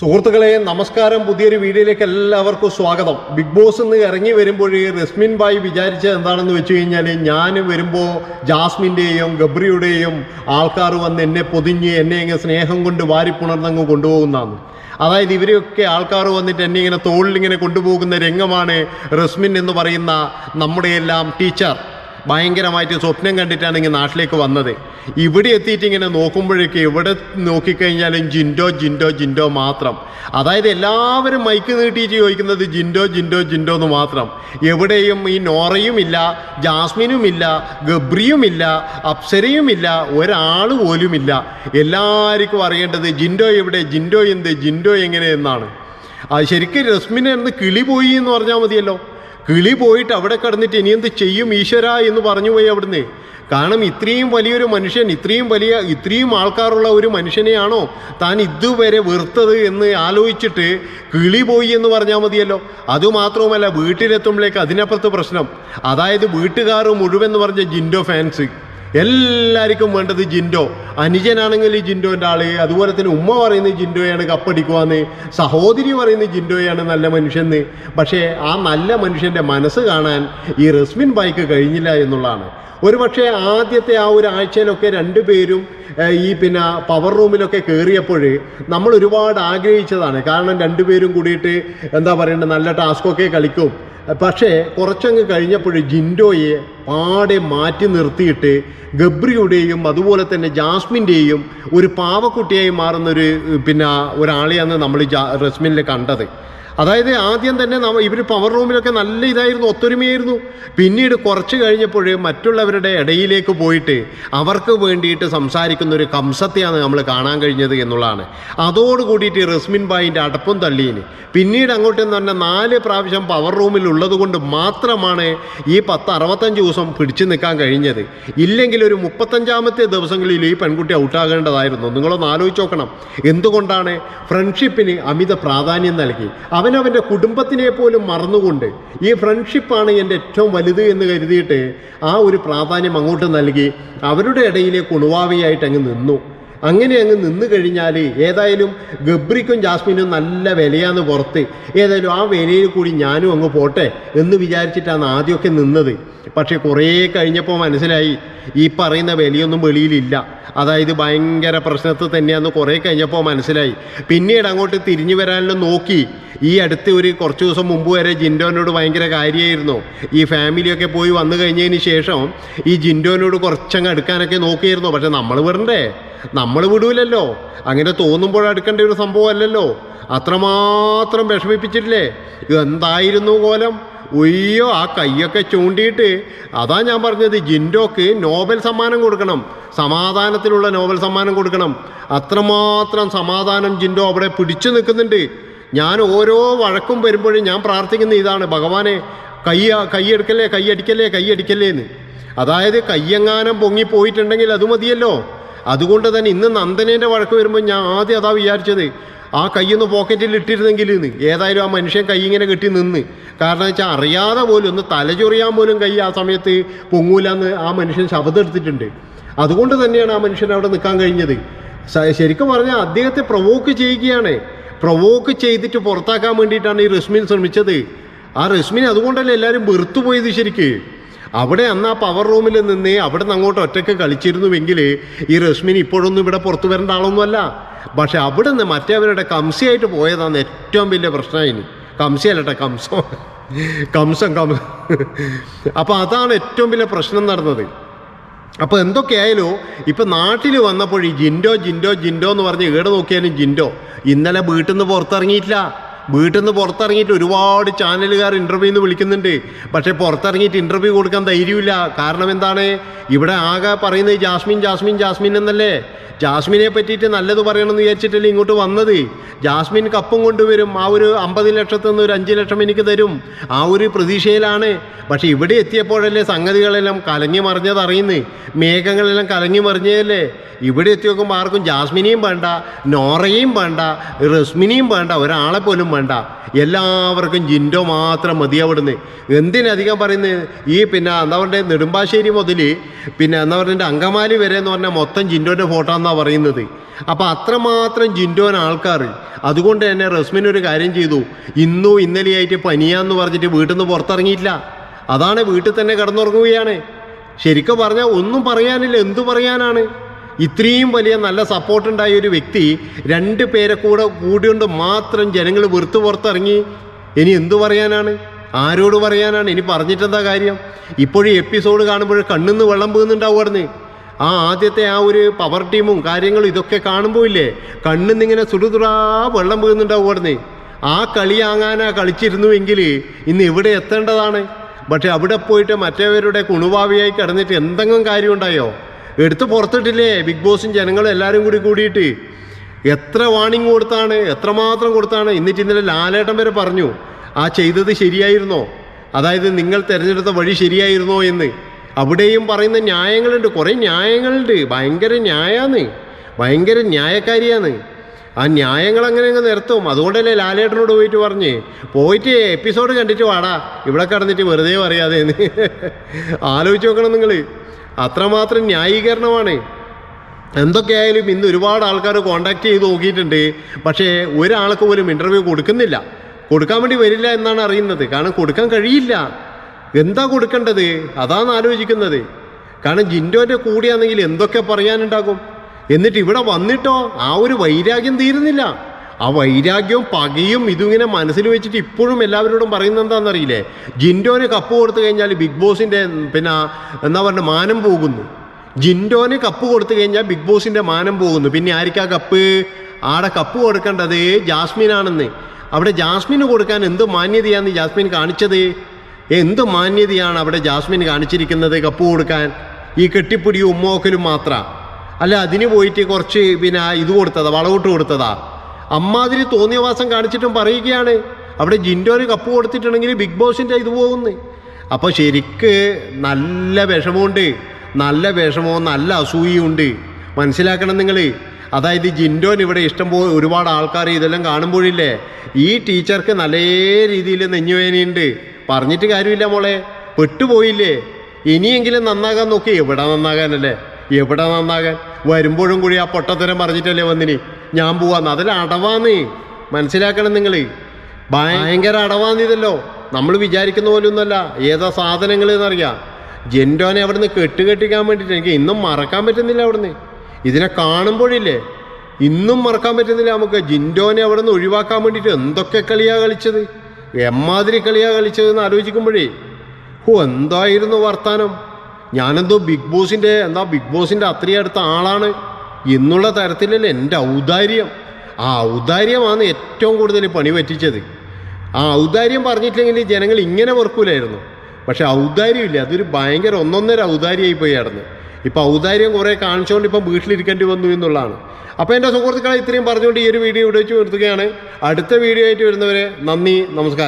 സുഹൃത്തുക്കളെ നമസ്കാരം. പുതിയൊരു വീഡിയോയിലേക്ക് എല്ലാവർക്കും സ്വാഗതം. ബിഗ് ബോസ് എന്ന് ഇറങ്ങി വരുമ്പോൾ റസ്മിൻ ബായ് വിചാരിച്ചത് എന്താണെന്ന് വെച്ച് കഴിഞ്ഞാൽ ഞാൻ വരുമ്പോൾ ജാസ്മിന്റെയും ഗബ്രിയുടെയും ആൾക്കാർ വന്ന് എന്നെ പൊതിഞ്ഞ് എന്നെ ഇങ്ങനെ സ്നേഹം കൊണ്ട് വാരിപ്പുണർന്നങ്ങ് കൊണ്ടുപോകുന്നതാണ്. അതായത് ഇവരെയൊക്കെ ആൾക്കാർ വന്നിട്ട് എന്നെ ഇങ്ങനെ തോളിലിങ്ങനെ കൊണ്ടുപോകുന്ന രംഗമാണ് റസ്മിൻ എന്ന് പറയുന്ന നമ്മുടെയെല്ലാം ടീച്ചർ. ഭയങ്കരമായിട്ട് സ്വപ്നം കണ്ടിട്ടാണ് ഇങ്ങനെ നാട്ടിലേക്ക് വന്നത്. ഇവിടെ എത്തിയിട്ട് ഇങ്ങനെ നോക്കുമ്പോഴേക്ക് ഇവിടെ നോക്കിക്കഴിഞ്ഞാലും ജിൻഡോ ജിൻഡോ ജിൻഡോ മാത്രം. അതായത് എല്ലാവരും മൈക്ക് നീട്ടിയിട്ട് ചോദിക്കുന്നത് ജിൻഡോ ജിൻഡോ ജിൻഡോ എന്ന് മാത്രം. എവിടെയും ഈ നോറയും ഇല്ല ജാസ്മിനും ഇല്ല ഗബ്രിയും ഇല്ല അപ്സരയും ഇല്ല ഒരാൾ പോലും ഇല്ല. എല്ലാവർക്കും അറിയേണ്ടത് ജിൻഡോ എവിടെ ജിൻഡോ എന്ത് ജിൻഡോ എങ്ങനെ എന്നാണ്. അത് ശരിക്കും രശ്മിനെ എന്ന് കിളി പോയി എന്ന് പറഞ്ഞാൽ മതിയല്ലോ. കിളി പോയിട്ട് അവിടെ കിടന്നിട്ട് ഇനി എന്ത് ചെയ്യും ഈശ്വര എന്ന് പറഞ്ഞു പോയി അവിടുന്ന്. കാരണം ഇത്രയും വലിയൊരു മനുഷ്യൻ ഇത്രയും വലിയ ഇത്രയും ആൾക്കാരുള്ള ഒരു മനുഷ്യനെയാണോ താൻ ഇതുവരെ വെറുത്തത് എന്ന് ആലോചിച്ചിട്ട് കിളി പോയി എന്ന് പറഞ്ഞാൽ മതിയല്ലോ. അതുമാത്രവുമല്ല വീട്ടിലെത്തുമ്പോഴേക്ക് അതിനപ്പുറത്ത് പ്രശ്നം. അതായത് വീട്ടുകാർ മുഴുവൻ എന്ന് പറഞ്ഞ ജിൻഡോ ഫാൻസ്. എല്ലാവർക്കും വേണ്ടത് ജിൻഡോ. അനുജനാണെങ്കിൽ ജിൻഡോന്റെ ആൾ. അതുപോലെ തന്നെ ഉമ്മ പറയുന്നത് ജിൻഡോയാണ് കപ്പടിക്കുവാന്ന്. സഹോദരി പറയുന്ന ജിൻഡോയാണ് നല്ല മനുഷ്യന്ന് പക്ഷേ ആ നല്ല മനുഷ്യന്റെ മനസ്സ് കാണാൻ ഈ റസ്മിൻ ബൈക്ക് കഴിഞ്ഞില്ല എന്നുള്ളതാണ്. ഒരു പക്ഷേ ആദ്യത്തെ ആ ഒരു രണ്ടുപേരും ഏഹ്, ഈ പിന്നെ പവർ റൂമിലൊക്കെ കയറിയപ്പോൾ നമ്മൾ ഒരുപാട് ആഗ്രഹിച്ചതാണ്. കാരണം രണ്ടുപേരും കൂടിയിട്ട് എന്താ പറയേണ്ടത് നല്ല ടാസ്കൊക്കെ കളിക്കും. പക്ഷേ കുറച്ചങ്ങ് കഴിഞ്ഞപ്പോൾ ജിൻഡോയെ പാടെ മാറ്റി നിർത്തിയിട്ട് ഗബ്രിയുടെയും അതുപോലെ തന്നെ ജാസ്മിന്റെയും ഒരു പാവക്കുട്ടിയായി മാറുന്നൊരു പിന്നെ ഒരാളെയാണ് നമ്മൾ ജാ റസ്മിനിൽ കണ്ടത്. അതായത് ആദ്യം തന്നെ നമ്മ ഇവർ പവർ റൂമിലൊക്കെ നല്ല ഇതായിരുന്നു ഒത്തൊരുമയായിരുന്നു. പിന്നീട് കുറച്ച് കഴിഞ്ഞപ്പോൾ മറ്റുള്ളവരുടെ ഇടയിലേക്ക് പോയിട്ട് അവർക്ക് വേണ്ടിയിട്ട് സംസാരിക്കുന്ന ഒരു കംസത്തെയാണ് നമ്മൾ കാണാൻ കഴിഞ്ഞത് എന്നുള്ളതാണ്. അതോട് കൂടിയിട്ട് റസ്മിൻ ബായിന്റെ അടപ്പും തള്ളീന് പിന്നീട് അങ്ങോട്ട് പറഞ്ഞാൽ നാല് പ്രാവശ്യം പവർ റൂമിൽ ഉള്ളതുകൊണ്ട് മാത്രമാണ് ഈ പത്ത് അറുപത്തഞ്ച് ദിവസം പിടിച്ചു നിൽക്കാൻ കഴിഞ്ഞത്. ഇല്ലെങ്കിൽ ഒരു മുപ്പത്തഞ്ചാമത്തെ ദിവസങ്ങളിൽ ഈ പെൺകുട്ടി ഔട്ടാകേണ്ടതായിരുന്നു. നിങ്ങളൊന്ന് ആലോചിച്ച് നോക്കണം. എന്തുകൊണ്ടാണ് ഫ്രണ്ട്ഷിപ്പിന് അമിത പ്രാധാന്യം നൽകി? അവനവന്റെ കുടുംബത്തിനെ പോലും മറന്നുകൊണ്ട് ഈ ഫ്രണ്ട്ഷിപ്പാണ് എന്റെ ഏറ്റവും വലുത് എന്ന് കരുതിയിട്ട് ആ ഒരു പ്രാധാന്യം അങ്ങോട്ട് നൽകി അവരുടെ ഇടയിലേക്ക് ഉണവാവിയായിട്ട് അങ്ങ് നിന്നു. അങ്ങനെ അങ്ങ് നിന്ന് കഴിഞ്ഞാൽ ഏതായാലും ഗബ്രിക്കും ജാസ്മിനും നല്ല വിലയാന്ന് പുറത്ത്. ഏതായാലും ആ വിലയിൽ കൂടി ഞാനും അങ്ങ് പോട്ടെ എന്ന് വിചാരിച്ചിട്ടാണ് ആദ്യമൊക്കെ നിന്നത്. പക്ഷേ കുറേ കഴിഞ്ഞപ്പോൾ മനസ്സിലായി ഈ പറയുന്ന വിലയൊന്നും വെളിയിലില്ല. അതായത് ഭയങ്കര പ്രശ്നത്തിൽ തന്നെയാണെന്ന് കുറേ കഴിഞ്ഞപ്പോൾ മനസ്സിലായി. പിന്നീട് അങ്ങോട്ട് തിരിഞ്ഞു വരാനെല്ലാം നോക്കി. ഈ അടുത്ത് ഒരു കുറച്ച് ദിവസം മുമ്പ് വരെ ജിൻഡോനോട് ഭയങ്കര കാര്യമായിരുന്നു. ഈ ഫാമിലിയൊക്കെ പോയി വന്നു കഴിഞ്ഞതിന് ശേഷം ഈ ജിൻഡോനോട് കുറച്ചങ്ങ് അടുക്കാനൊക്കെ നോക്കിയിരുന്നു. പക്ഷെ നമ്മൾ വിടണ്ടേ നമ്മൾ വിടൂലല്ലോ. അങ്ങനെ തോന്നുമ്പോൾ അടുക്കേണ്ട ഒരു സംഭവമല്ലല്ലോ അത്രമാത്രം വിഷമിപ്പിച്ചിട്ടില്ലേ? എന്തായിരുന്നു കോലം? ഒയ്യോ ആ കയ്യൊക്കെ ചൂണ്ടിയിട്ട്. അതാ ഞാൻ പറഞ്ഞത് ജിൻഡോക്ക് നോബൽ സമ്മാനം കൊടുക്കണം. സമാധാനത്തിലുള്ള നോബൽ സമ്മാനം കൊടുക്കണം. അത്രമാത്രം സമാധാനം ജിൻഡോ അവിടെ പിടിച്ചു നിൽക്കുന്നുണ്ട്. ഞാൻ ഓരോ വഴക്കും വരുമ്പോഴും ഞാൻ പ്രാർത്ഥിക്കുന്ന ഇതാണ് ഭഗവാനെ കൈ കൈയെടുക്കല്ലേ കൈയടിക്കല്ലേ കൈയടിക്കല്ലേ എന്ന് അതായത് കയ്യെങ്ങാനം പൊങ്ങിപ്പോയിട്ടുണ്ടെങ്കിൽ അത് മതിയല്ലോ. അതുകൊണ്ട് തന്നെ ഇന്ന് നന്ദനേന്റെ വഴക്ക് വരുമ്പോൾ ഞാൻ ആദ്യം അതാ വിചാരിച്ചത് ആ കയ്യൊന്ന് പോക്കറ്റിൽ ഇട്ടിരുന്നെങ്കിൽ നിന്ന്. ഏതായാലും ആ മനുഷ്യൻ കൈ ഇങ്ങനെ കെട്ടി നിന്ന്. കാരണം വെച്ചാൽ അറിയാതെ പോലും ഒന്ന് തലചൊറിയാൻ പോലും കൈ ആ സമയത്ത് പൊങ്ങൂലെന്ന് ആ മനുഷ്യൻ ശബ്ദം എടുത്തിട്ടുണ്ട്. അതുകൊണ്ട് തന്നെയാണ് ആ മനുഷ്യൻ അവിടെ നിൽക്കാൻ കഴിഞ്ഞത്. ശരിക്കും പറഞ്ഞാൽ അദ്ദേഹത്തെ പ്രൊവോക്ക് ചെയ്യുകയാണ്. പ്രൊവോക്ക് ചെയ്തിട്ട് പുറത്താക്കാൻ വേണ്ടിയിട്ടാണ് ഈ റസ്മിൻ ശ്രമിച്ചത്. ആ റസ്മിൻ അതുകൊണ്ടല്ലേ എല്ലാവരും വെറുത്തുപോയത് ശരിക്ക്? അവിടെ അന്ന് ആ പവർ റൂമിൽ നിന്ന് അവിടെ നിന്ന് അങ്ങോട്ട് ഒറ്റയ്ക്ക് കളിച്ചിരുന്നുവെങ്കിൽ ഈ റസ്മിൻ ഇപ്പോഴൊന്നും ഇവിടെ പുറത്തു വരേണ്ട ആളൊന്നുമല്ല. പക്ഷെ അവിടെ നിന്ന് മറ്റേവരുടെ കംസിയായിട്ട് പോയതാണ് ഏറ്റവും വലിയ പ്രശ്നം ഇനി. കംസിയല്ലട്ടെ കംസം. കംസം കം. അപ്പോൾ അതാണ് ഏറ്റവും വലിയ പ്രശ്നം നടന്നത്. അപ്പോൾ എന്തൊക്കെയായാലും ഇപ്പം നാട്ടിൽ വന്നപ്പോൾ ഈ ജിൻഡോ ജിൻഡോ ജിൻഡോ എന്ന് പറഞ്ഞ് ഏടെ നോക്കിയാലും ജിൻഡോ. ഇന്നലെ വീട്ടിൽ നിന്ന് പുറത്തിറങ്ങിയിട്ടില്ല. വീട്ടിൽ നിന്ന് പുറത്തിറങ്ങിയിട്ട് ഒരുപാട് ചാനലുകാർ ഇന്റർവ്യൂ ഇന്റർവ്യൂന്ന് വിളിക്കുന്നുണ്ട്. പക്ഷേ പുറത്തിറങ്ങിയിട്ട് ഇന്റർവ്യൂ കൊടുക്കാൻ ധൈര്യമില്ല. കാരണം എന്താണ്? ഇവിടെ ആകെ പറയുന്നത് ജാസ്മിൻ ജാസ്മിൻ ജാസ്മിൻ എന്നല്ലേ? ജാസ്മിനെ പറ്റിയിട്ട് നല്ലത് പറയണമെന്ന് വിചാരിച്ചിട്ടല്ലേ ഇങ്ങോട്ട് വന്നത്? ജാസ്മിൻ കപ്പും കൊണ്ടുവരും. ആ ഒരു അമ്പത് ലക്ഷത്തിൽ നിന്ന് ഒരു അഞ്ച് ലക്ഷം എനിക്ക് തരും. ആ ഒരു പ്രതീക്ഷയിലാണ്. പക്ഷേ ഇവിടെ എത്തിയപ്പോഴല്ലേ സംഗതികളെല്ലാം കലങ്ങി മറിഞ്ഞത് അറിയുന്നത് മേഘങ്ങളെല്ലാം കലങ്ങി മറിഞ്ഞതല്ലേ? ഇവിടെ എത്തി നോക്കുമ്പോൾ ആർക്കും ജാസ്മിനെയും വേണ്ട നോറയും വേണ്ട റസ്മിനെയും വേണ്ട ഒരാളെ പോലും വേണ്ട. എല്ലാവർക്കും ജിൻഡോ മാത്രം മതി എന്തിനധികം പറയുന്നത് ഈ പിന്നെ എന്താ പറയുക നെടുമ്പാശ്ശേരി മുതൽ പിന്നെ എന്താ പറയുക അങ്കമാലി വരെ എന്ന് പറഞ്ഞാൽ മൊത്തം ജിൻഡോന്റെ ഫോട്ടോ എന്നാണ് പറയുന്നത്. അപ്പോൾ അത്രമാത്രം ജിൻഡോൻ ആൾക്കാർ അതുകൊണ്ട് തന്നെ റസ്മിൻ ഒരു കാര്യം ചെയ്തു. ഇന്നും ഇന്നലെയായിട്ട് പനിയാന്ന് പറഞ്ഞിട്ട് വീട്ടിൽ നിന്ന് പുറത്തിറങ്ങിയില്ല അതാണ് വീട്ടിൽ തന്നെ കിടന്നുറങ്ങുകയാണ്. ശരിക്കും പറഞ്ഞാൽ ഒന്നും പറയാനില്ല. എന്തു പറയാനാണ്? ഇത്രയും വലിയ നല്ല സപ്പോർട്ടുണ്ടായ ഒരു വ്യക്തി രണ്ട് പേരെ കൂടെ കൂടിയോണ്ട് മാത്രം ജനങ്ങൾ വെറുത്ത് പുറത്തിറങ്ങി. ഇനി എന്തു പറയാനാണ്? ആരോട് പറയാനാണ്? ഇനി പറഞ്ഞിട്ടെന്താ കാര്യം? ഇപ്പോഴും എപ്പിസോഡ് കാണുമ്പോൾ കണ്ണിന്ന് വെള്ളം പോകുന്നുണ്ടാവുമായിരുന്നു ആ ആദ്യത്തെ ആ ഒരു പവർ ടീമും കാര്യങ്ങളും ഇതൊക്കെ കാണുമ്പോൾ ഇല്ലേ? കണ്ണിന്നിങ്ങനെ സുടുതുടാ വെള്ളം പോകുന്നുണ്ടാവുമായിരുന്നു ആ കളിയാങ്ങാനാ കളിച്ചിരുന്നുവെങ്കിൽ ഇന്ന് ഇവിടെ എത്തേണ്ടതാണ്? പക്ഷെ അവിടെ പോയിട്ട് മറ്റേവരുടെ കുണുവാവിയായി കിടന്നിട്ട് എന്തെങ്കിലും കാര്യം ഉണ്ടായോ? എടുത്ത് പുറത്തിട്ടില്ലേ? ബിഗ് ബോസും ജനങ്ങളും എല്ലാവരും കൂടി കൂടിയിട്ട്. എത്ര വാണിംഗ് കൊടുത്താണ് എത്രമാത്രം കൊടുത്താണ്? എന്നിട്ട് ഇന്നലെ ലാലേട്ടൻ വരെ പറഞ്ഞു ആ ചെയ്തത് ശരിയായിരുന്നോ? അതായത് നിങ്ങൾ തിരഞ്ഞെടുത്ത വഴി ശരിയായിരുന്നോ എന്ന്. അവിടെയും പറയുന്ന ന്യായങ്ങളുണ്ട് കുറേ ന്യായങ്ങളുണ്ട്. ഭയങ്കര ന്യായാന്ന്. ഭയങ്കര ന്യായക്കാരിയാണ് ആ ന്യായങ്ങൾ അങ്ങനെ അങ്ങ് നിർത്തും. അതുകൊണ്ടല്ലേ ലാലേട്ടനോട് പോയിട്ട് പറഞ്ഞ് പോയിട്ട് എപ്പിസോഡ് കണ്ടിട്ട് വാടാ. ഇവിടെ കിടന്നിട്ട് വെറുതെ പറയാതെ ആലോചിച്ച് നോക്കണം നിങ്ങൾ അത്രമാത്രം ന്യായീകരണമാണ്. എന്തൊക്കെയായാലും ഇന്ന് ഒരുപാട് ആൾക്കാർ കോണ്ടാക്ട് ചെയ്ത് നോക്കിയിട്ടുണ്ട്. പക്ഷേ ഒരാൾക്ക് പോലും ഇന്റർവ്യൂ കൊടുക്കുന്നില്ല. കൊടുക്കാൻ വേണ്ടി വരില്ല എന്നാണ് അറിയുന്നത്. കാരണം കൊടുക്കാൻ കഴിയില്ല. എന്താ കൊടുക്കേണ്ടത്? അതാണ് ആലോചിക്കുന്നത്. കാരണം ജിൻഡോന്റെ കൂടിയാണെങ്കിൽ എന്തൊക്കെ പറയാനുണ്ടാകും? എന്നിട്ട് ഇവിടെ വന്നിട്ടോ? ആ ഒരു വൈരാഗ്യം തീരുന്നില്ല. ആ വൈരാഗ്യവും പകയും ഇതിങ്ങനെ മനസ്സിൽ വെച്ചിട്ട് ഇപ്പോഴും എല്ലാവരോടും പറയുന്നത് എന്താണെന്നറിയില്ലേ? ജിൻഡോന് കപ്പ് കൊടുത്തു കഴിഞ്ഞാൽ ബിഗ് ബോസിന്റെ പിന്നെ എന്താ പറയുക മാനം പോകുന്നു. ജിൻഡോന് കപ്പ് കൊടുത്തു കഴിഞ്ഞാൽ ബിഗ് ബോസിന്റെ മാനം പോകുന്നു. പിന്നെ ആർക്കാ കപ്പ്? ആടെ കപ്പ് കൊടുക്കേണ്ടത് ജാസ്മിനാണെന്ന്. അവിടെ ജാസ്മിന് കൊടുക്കാൻ എന്ത് മാന്യതയാണ് ജാസ്മിൻ കാണിച്ചത്? എന്ത് മാന്യതയാണ് അവിടെ ജാസ്മിൻ കാണിച്ചിരിക്കുന്നത് കപ്പ് കൊടുക്കാൻ? ഈ കെട്ടിപ്പിടിയും ഉമ്മോക്കലും മാത്രം. അല്ല അതിന് പോയിട്ട് കുറച്ച് പിന്നെ ഇത് കൊടുത്തതാ വളവിട്ട് കൊടുത്തതാ. അമ്മാതിരി തോന്നിയവാസം കാണിച്ചിട്ടും പറയുകയാണ്. അവിടെ ജിൻഡോന് കപ്പ് കൊടുത്തിട്ടുണ്ടെങ്കിൽ ബിഗ് ബോസിന്റെ ഇത് പോകുന്നു. അപ്പോൾ ശരിക്ക് നല്ല വിഷമമുണ്ട്. നല്ല വിഷമവും നല്ല അസൂയയുണ്ട് മനസ്സിലാക്കണം നിങ്ങൾ അതായത് ജിൻഡോൻ ഇവിടെ ഇഷ്ടം പോലെ ഒരുപാട് ആൾക്കാർ ഇതെല്ലാം കാണുമ്പോഴില്ലേ ഈ ടീച്ചർക്ക് നല്ല രീതിയിൽ നെഞ്ഞുവേനയുണ്ട് പറഞ്ഞിട്ട് കാര്യമില്ല മോളെ. പെട്ടുപോയില്ലേ. ഇനിയെങ്കിലും നന്നാകാൻ നോക്കി. എവിടെ നന്നാകാനല്ലേ? എവിടെ നന്നാകാൻ? വരുമ്പോഴും കൂടി ആ പൊട്ടത്തരം പറഞ്ഞിട്ടല്ലേ വന്നിനി? ഞാൻ പോവാന്ന്. അതിൽ അടവാന്നേ. മനസ്സിലാക്കണം നിങ്ങൾ ഭയങ്കര അടവാന്നിതല്ലോ നമ്മൾ വിചാരിക്കുന്ന പോലൊന്നുമല്ല. ഏതാ സാധനങ്ങൾ എന്നറിയാം? ജെൻഡോനെ അവിടുന്ന് കെട്ടുകെട്ടിക്കാൻ വേണ്ടിയിട്ട് എനിക്ക് ഇന്നും മറക്കാൻ പറ്റുന്നില്ല അവിടുന്ന്. ഇതിനെ കാണുമ്പോഴില്ലേ? ഇന്നും മറക്കാൻ പറ്റുന്നില്ല നമുക്ക്. ജിൻഡോനെ അവിടെ നിന്ന് ഒഴിവാക്കാൻ വേണ്ടിയിട്ട് എന്തൊക്കെ കളിയാ കളിച്ചത്? എമ്മാതിരി കളിയാ കളിച്ചതെന്ന് ആലോചിക്കുമ്പോഴേ. ഓ എന്തായിരുന്നു വർത്താനം? ഞാനെന്തോ ബിഗ് ബോസിന്റെ എന്താ ബിഗ് ബോസിന്റെ അത്രയും അടുത്ത ആളാണ്. എന്നുള്ള തരത്തിലല്ലേ എന്റെ ഔദാര്യം? ആ ഔദാര്യമാണ് ഏറ്റവും കൂടുതൽ പണി പറ്റിച്ചത്. ആ ഔദാര്യം പറഞ്ഞിട്ടില്ലെങ്കിൽ ജനങ്ങൾ ഇങ്ങനെ വെറുക്കൂലായിരുന്നു. പക്ഷെ ഔദാര്യമില്ല. അതൊരു ഭയങ്കര ഒന്നൊന്നര ഔദാര്യമായി പോയി ആയിരുന്നു ഇപ്പം ഔദാര്യം കുറേ കാണിച്ചുകൊണ്ട് ഇപ്പം വീട്ടിലിരിക്കേണ്ടി വന്നു എന്നുള്ളതാണ്. അപ്പോൾ എന്റെ സുഹൃത്തുക്കളെ ഇത്രയും പറഞ്ഞുകൊണ്ട് ഈ ഒരു വീഡിയോ ഇവിടെ വെച്ച് നിർത്തുകയാണ്. അടുത്ത വീഡിയോ ആയിട്ട് വരുന്നവരെ നന്ദി നമസ്കാരം.